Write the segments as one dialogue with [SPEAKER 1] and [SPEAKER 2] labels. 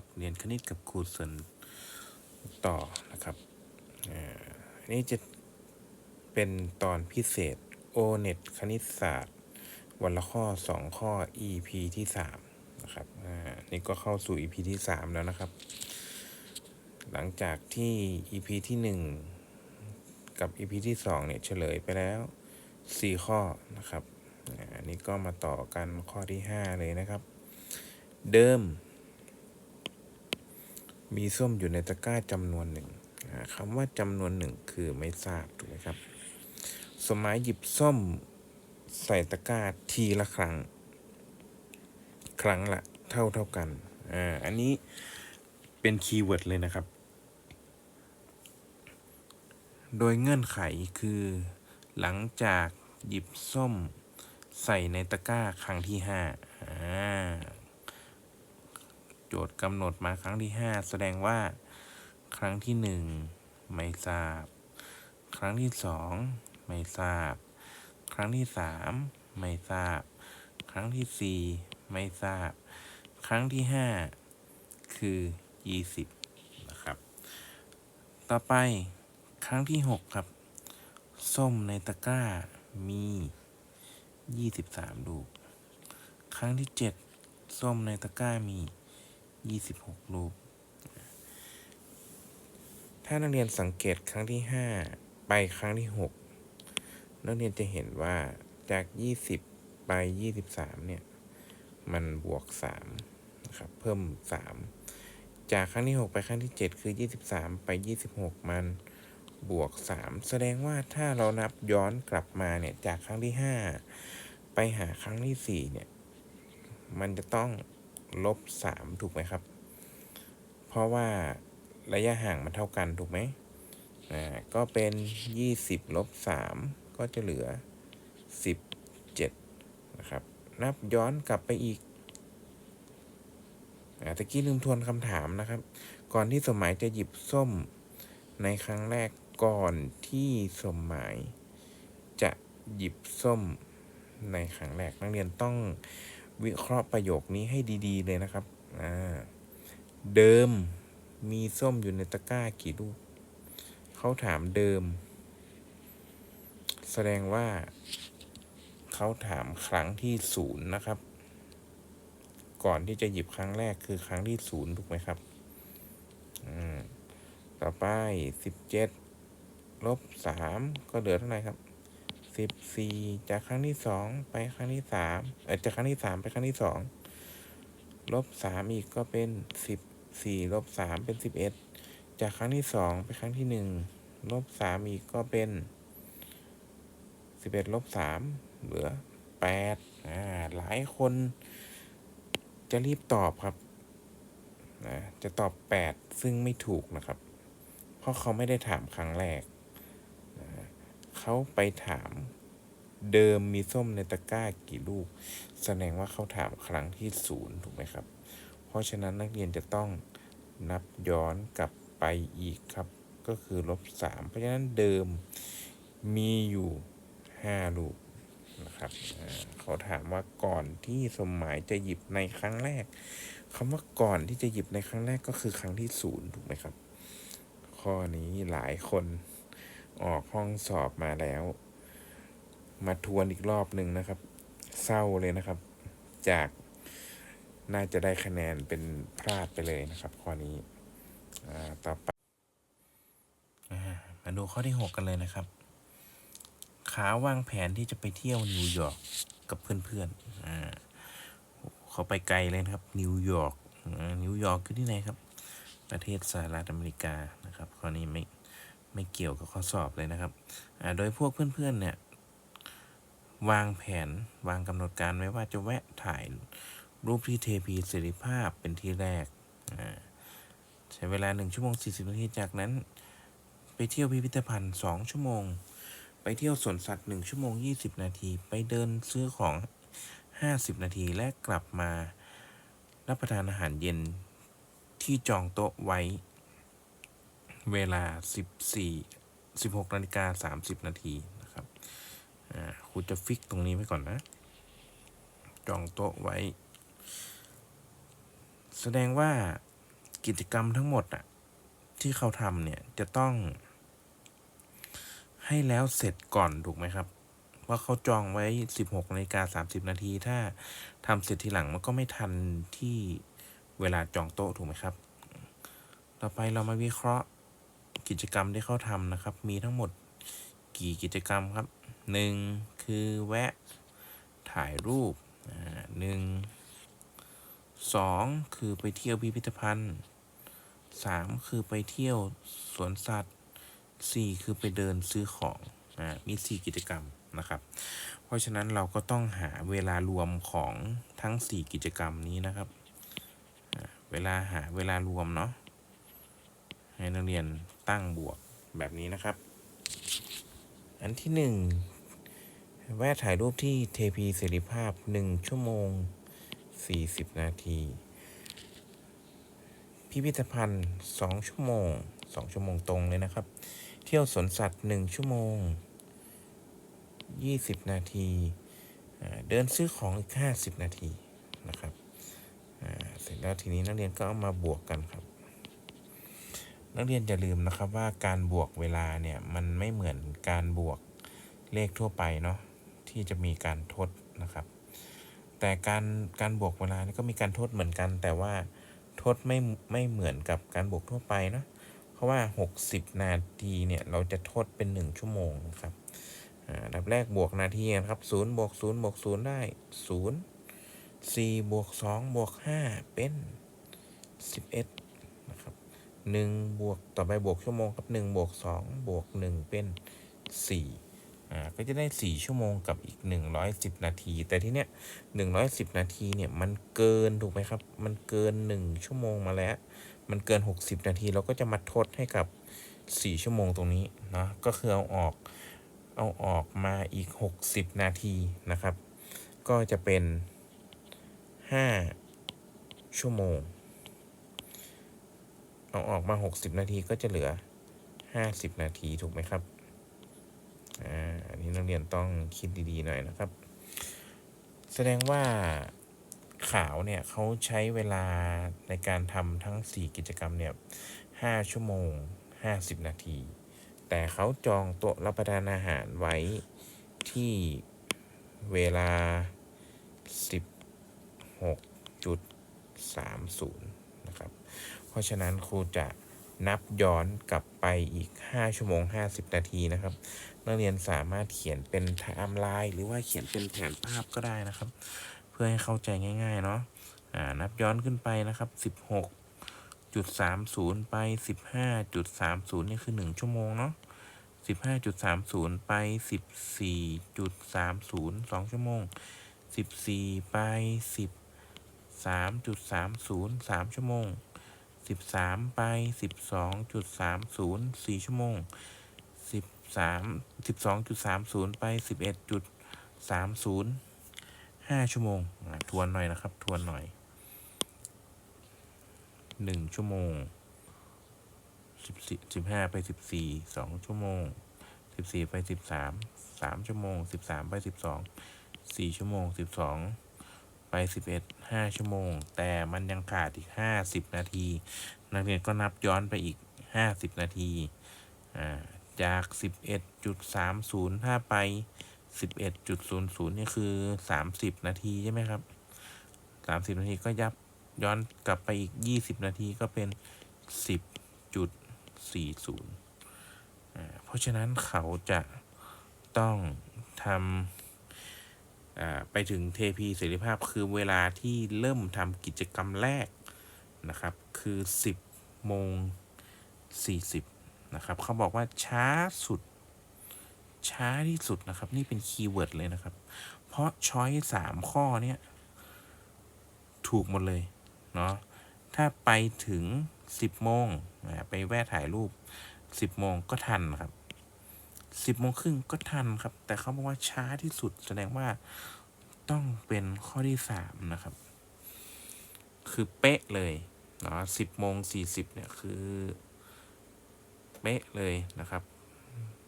[SPEAKER 1] สวัสดีครับ เรียนคณิตกับครูเซนต่อนะครับอ่าอันนี้จะเป็นตอนพิเศษ o n e t คณิตศาสตร์ วันละข้อ 2 ข้อ EP ที่ 3 นะครับอ่านี่ก็เข้าสู่ EP ที่ 3 แล้วนะครับ หลังจากที่ EP ที่ 1 กับ EP ที่ 2 เนี่ยเฉลยไปแล้ว 4 ข้อนะครับอ่าอันนี้ก็มาต่อกันข้อที่ 5 เลยนะครับ เดิม มีส้มอยู่ในตะกร้าจำนวนหนึ่งคำว่าจำนวนหนึ่งคือไม่ทราบถูกไหมครับ สมัยหยิบส้มใส่ตะกร้าทีละครั้ง ครั้งละเท่าเท่ากัน อ่า อันนี้เป็นคีย์เวิร์ดเลยนะครับ โดยเงื่อนไขคือ หลังจากหยิบส้มใส่ในตะกร้าครั้งที่ห้าอ่า โจทย์กำหนดมาครั้งที่ 5 แสดงว่า ครั้งที่ 1 ไม่ทราบ ครั้งที่ 2 ไม่ทราบ ครั้งที่ 3 ไม่ทราบ ครั้งที่ 4 ไม่ทราบ ครั้งที่ 5 คือ 20 นะครับ ต่อไปครั้งที่ 6 ครับ ส้มในตะกร้ามี 23 ลูก ครั้งที่ 7 ส้มในตะกร้ามี ยี่สิบหกลูกถ้านักเรียนสังเกตครั้งที่ห้าไปครั้งที่หกนักเรียนจะเห็นว่าจากยี่สิบไปยี่สิบสามเนี่ย มันบวกสามนะครับ เพิ่มสามจากครั้งที่หกไปครั้งที่เจ็ดคือยี่สิบสามไปยี่สิบหกมันบวกสามแสดงว่าถ้าเรานับย้อนกลับมาเนี่ย จากครั้งที่ห้าไปหาครั้งที่สี่เนี่ย มันจะต้อง ลบสามถูกไหมครับ เพราะว่าระยะห่างมันเท่ากันถูกไหมอ่าก็เป็นยี่สิบลบสามก็จะเหลือสิบเจ็ดนะครับ นับย้อนกลับไปอีกอ่าตะกี้ลืมทวนคำถามนะครับ ก่อนที่สมหมายจะหยิบส้มในครั้งแรกก่อนที่สมหมายจะหยิบส้มในครั้งแรกนักเรียนต้อง วิเคราะห์ประโยคนี้ให้ดีๆ เลยนะครับอ่าเดิมมีส้มอยู่ในตะกร้ากี่ลูก เขาถามเดิม แสดงว่า เขาถามครั้งที่ศูนย์นะครับ ก่อนที่จะหยิบครั้งแรกคือครั้งที่ศูนย์ถูกไหมครับต่อไปสิบเจ็ดลบสามก็เหลือเท่าไหร่ครับ สิบสี่จากครั้งที่สองไปครั้งที่สามเออจากครั้งที่สามไปครั้งที่สองลบสามอีกก็เป็นสิบสี่ลบสามเป็นสิบเอ็ดจากครั้งที่สองไปครั้งที่หนึ่งลบสามอีกก็เป็นสิบเอ็ดลบสามเหลือแปดอ่าหลายคนจะรีบตอบครับนะจะตอบแปดซึ่งไม่ถูกนะครับ เพราะเขาไม่ได้ถามครั้งแรก เขาไปถามเดิมมีส้มในตะกร้ากี่ลูก แสดงว่าเขาถามครั้งที่ศูนย์ถูกไหมครับ เพราะฉะนั้นนักเรียนจะต้องนับย้อนกลับไปอีกครับ ก็คือลบสามเพราะฉะนั้นเดิมมีอยู่ห้าลูกนะครับเขาถามว่าก่อนที่สมหมายจะหยิบในครั้งแรกคำว่าก่อนที่จะหยิบในครั้งแรกก็คือครั้งที่ศูนย์ถูกไหมครับ ข้อนี้หลายคน ออกห้องสอบมาแล้ว มาทวนอีกรอบหนึ่งนะครับ เศร้าเลยนะครับ จากน่าจะได้คะแนนเป็นพลาดไปเลยนะครับข้อนี้ต่อไปมาดูข้อที่ 6 กันเลยนะครับ ขาวางแผนที่จะไปเที่ยวนิวยอร์กกับเพื่อนๆเขาไปไกลเลยนะครับ นิวยอร์กนิวยอร์กคือที่ไหนครับ ประเทศสหรัฐอเมริกานะครับข้อนี้ไม่ ไม่เกี่ยวกับข้อสอบเลยนะครับโดยพวกเพื่อนๆเนี่ยวางแผนวางกำหนดการไว้ว่าจะแวะถ่ายรูปที่เทพีเสรีภาพเป็นที่แรก ใช้เวลา 1 ชั่วโมง 40 นาที จากนั้น ไปเที่ยวพิพิธภัณฑ์ 2 ชั่วโมง ไปเที่ยวสวนสัตว์ 1 ชั่วโมง 20 นาที ไปเดินซื้อของ 50 นาที และกลับมารับประทานอาหารเย็นที่จองโต๊ะไว้ เวลา 14 16นาฬิกา30 นาทีนะครับครูจะฟิกตรงนี้ไว้ก่อนนะ จองโต๊ะไว้ แสดงว่ากิจกรรมทั้งหมดอะที่เขาทำเนี่ยจะต้อง ให้แล้วเสร็จก่อนถูกไหมครับ ว่าเขาจองไว้ 16นาฬิกา30 นาที ถ้าทำเสร็จทีหลังมันก็ไม่ทันที่เวลาจองโต๊ะถูกไหมครับ ต่อไปเรามาวิเคราะห์ กิจกรรมที่เขาทำนะครับ มีทั้งหมดกี่กิจกรรมครับ 1 คือแวะถ่ายรูปอ่าหนึ่งสองคือไปเที่ยวพิพิธภัณฑ์สามคือไปเที่ยวสวนสัตว์สี่คือไปเดินซื้อของอ่ามีสี่กิจกรรมนะครับ เพราะฉะนั้นเราก็ต้องหาเวลารวมของทั้ง 4 กิจกรรมนี้นะครับ เวลาหาเวลารวมเนาะให้นักเรียนตั้งบวกแบบนี้นะครับ อันที่1แวะถ่ายรูปที่เทพีเสรีภาพ 1 ชั่วโมง 40 นาที พิพิธภัณฑ์ 2 ชั่วโมง 2 ชั่วโมงตรงเลยนะครับ เที่ยวสวนสัตว์ 1 ชั่วโมง 20 นาที เดินซื้อของอีก 50 นาทีนะครับเสร็จแล้วทีนี้นักเรียนก็เอามาบวกกันครับ นักเรียนอย่าลืมนะครับว่าการบวกเวลาเนี่ยมันไม่เหมือนการบวกเลขทั่วไปเนาะที่จะมีการทดนะครับ แต่การการบวกเวลานี่ก็มีการทดเหมือนกัน แต่ว่าทดไม่ไม่เหมือนกับการบวกทั่วไปเนาะเพราะว่า 60 นาทีเนี่ยเราจะทดเป็น 1 ชั่วโมงนะครับอ่าอันดับแรกบวกนาทีนะครับ0บวก0บวก0ได้ 0 4บวก2บวก5เป็น 11 1 บวกต่อไปบวกชั่วโมงครับ1บวก2บวก 1 เป็น 4 อ่า ก็จะได้ 4 ชั่วโมงกับอีก 110 นาที แต่ที่เนี้ย110 นาทีเนี่ยมันเกินถูกไหมครับ มันเกิน 1 ชั่วโมงมาแล้ว มันเกิน 60 นาทีเราก็จะมาทดให้กับ 4 ชั่วโมงตรงนี้เนาะก็คือเอาออกเอาออกมาอีก 60 นาทีนะครับ ก็จะเป็น 5 ชั่วโมง เอาออกมา 60 นาทีก็จะเหลือ 50 นาทีถูกไหมครับ อ่า อันนี้นักเรียนต้องคิดดีๆหน่อยนะครับ แสดงว่าขาวเนี่ยเขาใช้เวลาในการทำทั้ง 4 กิจกรรมเนี่ย 5 ชั่วโมง 50 นาที แต่เขาจองโต๊ะรับประทานอาหารไว้ที่เวลา 16.30 นะครับ เพราะฉะนั้นครูจะนับย้อนกลับไปอีก 5 ชั่วโมง 50 นาทีนะครับ นักเรียนสามารถเขียนเป็นไทม์ไลน์หรือว่าเขียนเป็นแผนภาพก็ได้นะครับ เพื่อให้เข้าใจง่าย ๆ เนาะอ่านับย้อนขึ้นไปนะครับ 16.30 ไป 15.30 นี่คือ 1 ชั่วโมงเนาะ15.30 ไป 14.30 2 ชั่วโมง 14 ไป13.30 3 ชั่วโมง 13 ไป 12.30 4 ชั่วโมง 13 12.30 ไป 11.30 5 ชั่วโมง ทวนหน่อยนะครับ ทวนหน่อย 1 ชั่วโมง 15 ไป 14 2 ชั่วโมง 14 ไป 13 3 ชั่วโมง 13 ไป 12 4 ชั่วโมง 12 ไป 11 5 ชั่วโมง แต่มันยังขาดอีก 50 นาที นักเรียนก็นับย้อนไปอีก 50 นาทีอ่าจาก 11.30 ถ้าไป 11.00 นี่คือ 30 นาทีใช่ไหมครับ 30 นาทีก็ยับย้อนกลับไปอีก 20 นาทีก็เป็น 10.40อ่าเพราะฉะนั้นเขาจะต้องทำ ไปถึงเทพีเสรีภาพคือเวลาที่เริ่มทำกิจกรรมแรกนะครับ คือ 10โมง40นะครับเขาบอกว่าช้าสุด ช้าที่สุดนะครับ นี่เป็นคีย์เวิร์ดเลยนะครับ เพราะช้อยสามข้อเนี้ยถูกหมดเลยเนาะถ้าไปถึง 10โมงไปแวะถ่ายรูป 10โมงก็ทันครับ 10โมงครึ่งก็ทันครับ แต่เขาบอกว่าช้าที่สุดแสดงว่าต้องเป็นข้อที่3นะครับ คือเป๊ะเลยเนาะ10โมง40เนี่ยคือ เป๊ะเลยนะครับ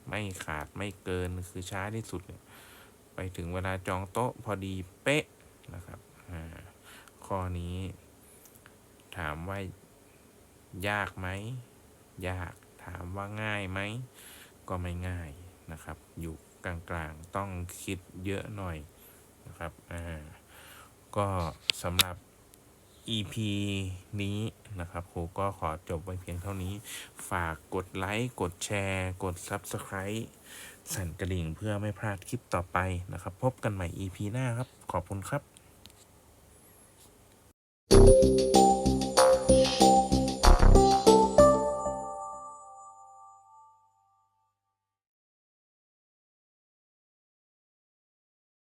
[SPEAKER 1] ไม่ขาดไม่เกินคือช้าที่สุดเนี่ย ไปถึงเวลาจองโต๊ะพอดีเป๊ะนะครับข้อนี้ถามว่ายากไหม ยากถามว่าง่ายไหม ก็ไม่ง่ายนะครับ อยู่กลางๆต้องคิดเยอะหน่อยนะครับอ่าก็สำหรับ EP นี้นะครับครูก็ขอจบไว้เพียงเท่านี้ ฝากกดไลค์ กดแชร์ กด Subscribe สั่นกระดิ่งเพื่อไม่พลาดคลิปต่อไปนะครับ พบกันใหม่ EP หน้าครับ ขอบคุณครับ